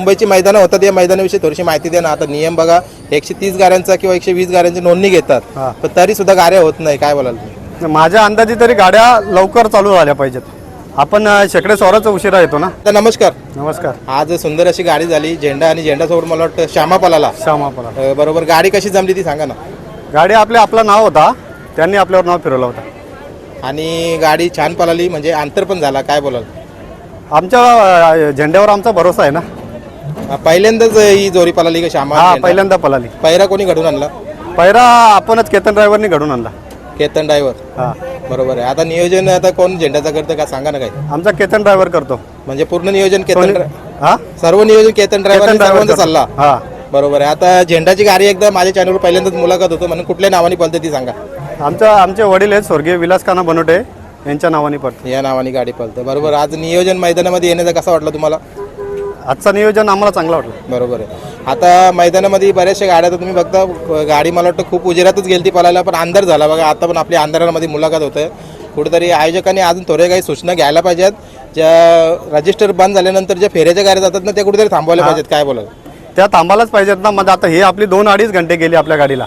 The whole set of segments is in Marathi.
मुंबईची मैदानं होतात या मैदानाविषयी थोडीशी माहिती द्या ना. आता नियम बघा एकशे तीस गाड्यांचा किंवा एकशे वीस गाड्यांची नोंदणी घेतात हा. पण तरी सुद्धा गाड्या होत नाही काय बोलाल तुम्ही? माझ्या अंदाजे तरी गाड्या लवकर चालू झाल्या पाहिजेत. आपण अ, शेकडे स्वराच उशिरा येतो ना? तर नमस्कार. नमस्कार. आज सुंदर अशी गाडी झाली झेंडा आणि झेंडासोबत मला वाटतं श्यामा पलाला श्यामापला. अं, बरोबर गाडी कशी जमली ती सांगा ना. गाडी आपले आपलं नाव होता त्यांनी आपल्यावर नाव फिरवलं होता. आणि गाडी छान पळाली म्हणजे अंतर पण झाला काय बोलाल? आमच्या अ, झेंड्यावर आमचा भरोसा आहे ना? अं, पहिल्यांदाच ही जोरी पळाली का श्यामा? हा? पहिल्यांदा पलाली पहिरा कोणी घडून आणला? पहिरा आपणच केतन ड्रायव्हरनी घडून आणला. केतन ड्रायव्हर हा. बरोबर आहे. आता नियोजन आता कोण झेंडाचं करतं का सांगा ना काय आमचा केतन ड्रायव्हर करतो. म्हणजे पूर्ण नियोजन केतन ड्रा- हा? सर्व नियोजन केतन ड्रायव्हर सर्वांचा करतो. चालला हा. बरोबर आहे. आता झेंडाची गाडी एकदा माझ्या चॅनलवर पहिल्यांदाच मुलाखत होतो म्हणून कुठल्या नावाने पळते ती सांगा. आमच्या आमचे वडील आहेत स्वर्गीय विलास खाना बनवटे यांच्या नावाने पडतो या नावाने गाडी पळते. बरोबर आज नियोजन मैदानामध्ये येण्याचा कसा वाटला तुम्हाला? आजचं नियोजन आम्हाला चांगलं वाटलं. बरोबर आहे. आता मैदानामध्ये बऱ्याचशा गाड्या तर तुम्ही बघता अं, गाडी मला वाटतं खूप उजेरातच गेली ती पळायला पण अंधार झाला. बघा आता पण आपल्या अंधारामध्ये मुलाखत होते कुठेतरी आयोजकांनी अजून थोड्या काही सूचना घ्यायला पाहिजेत. ज्या रजिस्टर बंद झाल्यानंतर ज्या फेऱ्याच्या गाड्या जातात ना त्या कुठेतरी थांबवायला पाहिजेत. काय बोला त्या थांबायलाच पाहिजेत ना. म्हणजे आता हे आपली दोन अडीच घंटे गेली आपल्या गाडीला.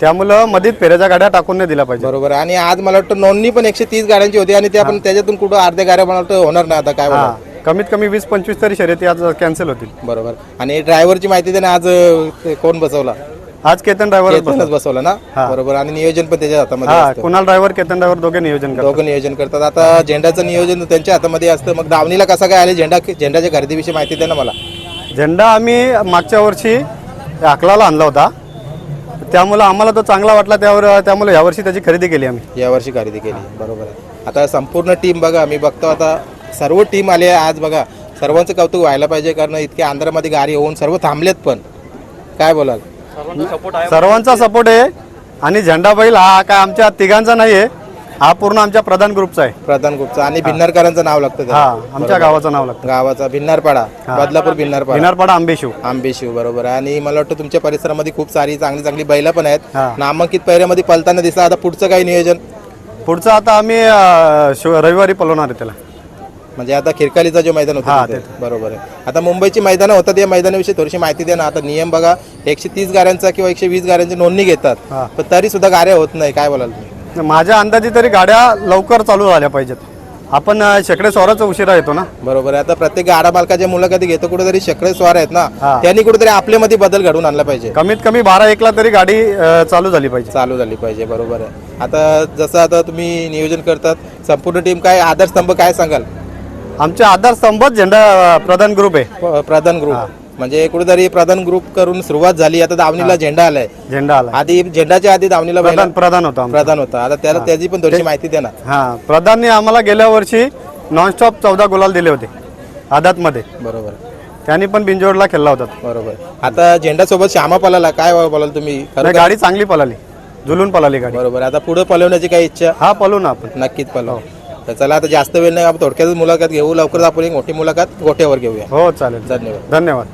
त्यामुळं मधीत फेऱ्याच्या गाड्या टाकून नाही दिल्या पाहिजे बरोबर आणि आज मला वाटतं नोंदणी पण एकशे तीस गाड्यांची होती आणि त्या पण त्याच्यातून कुठं अर्ध्या गाड्या मला वाटतं होणार नाही. आता काय बोला कमीत कमी वीस पंचवीस तरी शर्यती आज कॅन्सल होतील. बरोबर. आणि ड्रायव्हरची माहिती देणं आज अं, कोण बसवला? आज केतन ड्रायव्हर केतनच बसवला. ना. बरोबर. आणि नियोजन पण त्याच्या हातामध्ये हा असतं. कुणाल ड्रायव्हर केतन ड्रायव्हर दोघे नियोजन करतात. दोघं नियोजन करतात. आता झेंडाचं नियोजन त्यांच्या हातामध्ये असतं. मग दावणीला कसा काय आले? झेंडा झेंडाच्या खरेदीविषयी माहिती द्या ना मला. झेंडा आम्ही मागच्या वर्षी अकलाला आणला होता. त्यामुळं आम्हाला तो चांगला वाटला. त्यावर त्यामुळे यावर्षी त्याची खरेदी केली आम्ही. यावर्षी खरेदी केली. बरोबर आहे. आता संपूर्ण टीम बघा. मी बघतो आता सर्व टीम आली आहे. आज बघा सर्वांचं कौतुक व्हायला पाहिजे कारण इतक्या अंधारामध्ये गाडी होऊन सर्व थांबलेत पण. काय बोलाल? सर्वांचा सपोर्ट आहे. आणि झेंडा बैल हा काय आमच्या तिघांचा नाही आहे. हा पूर्ण आमच्या प्रधान ग्रुपचा आहे. प्रधान ग्रुपचं. आणि भिन्नरकरांचं नाव लागतं त्याला. आमच्या गावाचं नाव लागतं. गावाचा भिन्नारपाडा. बदलापूर भिन्नारपाडा. विनारपाडा आंबेशिव. आंबेशिव बरोबर आहे. आणि मला वाटतं तुमच्या परिसरामध्ये खूप सारी चांगली चांगली बैला पण आहेत. हा. नामांकित पैऱ्यामध्ये पलताना दिसतं आता पुढचं काही नियोजन? पुढचं आता आम्ही अं, शिव- रविवारी पलवणार आहे त्याला. म्हणजे आता खिरकालीचा जो मैदान होता तिथे. बरोबर आहे. आता मुंबईची मैदानं होतात या मैदानाविषयी थोडीशी माहिती द्या ना आता नियम बघा एकशे तीस गाड्यांचा किंवा एकशे वीस गाड्यांची नोंदणी घेतात. हा. पण तरी सुद्धा गाड्या होत नाही. काय बोलाल तुम्ही? माझ्या अंदाजे तरी गाड्या लवकर चालू झाल्या पाहिजेत. आपण अं, शेकडे स्वराच उशिरा येतो ना? बरोबर आहे. आता प्रत्येक गाडा मालकाच्या मुलाखती घेतो कुठेतरी शेकडे स्वार आहेत ना हा. त्यांनी कुठेतरी आपल्यामध्ये बदल घडवून आणला पाहिजे. कमीत कमी बारा एकला तरी गाडी अं, चालू झाली पाहिजे. चालू झाली पाहिजे बरोबर आहे. आता जसं आता तुम्ही नियोजन करतात संपूर्ण टीम काय आधारस्तंभ काय सांगाल? आमचे आधार स्तंभच झेंडा प्रधान ग्रुप आहे. प- प्रधान ग्रुप म्हणजे कुठेतरी प्रधान ग्रुप करून सुरुवात झाली. आता दावणीला झेंडा आलाय. झेंडा आला आधी झेंडाच्या आधी दावणीला प्रधान प्रधान होता आमचा. प्रधान होता. आता त्याला त्याची पण थोडीशी माहिती द्या ना हा. प्रधानने आम्हाला गेल्या वर्षी नॉनस्टॉप चौदा गुलाल दिले होते. आदातमध्ये. बरोबर. त्यांनी पण बिंजोडला खेळला होता. बरोबर. आता झेंडा सोबत श्यामा पलाला काय बोलाल तुम्ही? खरं नाही, गाडी चांगली पळाली. झुलून पळाली गाडी. बरोबर. आता पुढे पलवण्याची काही इच्छा? हा पळू ना आपण. नक्कीच पलव तर चला आता जास्त वेळ नाही आपण थोडक्यातच मुलाखत घेऊ. लवकरच आपण एक मोठी मुलाखत गोठ्यावर घेऊया. हो चालेल. धन्यवाद. धन्यवाद.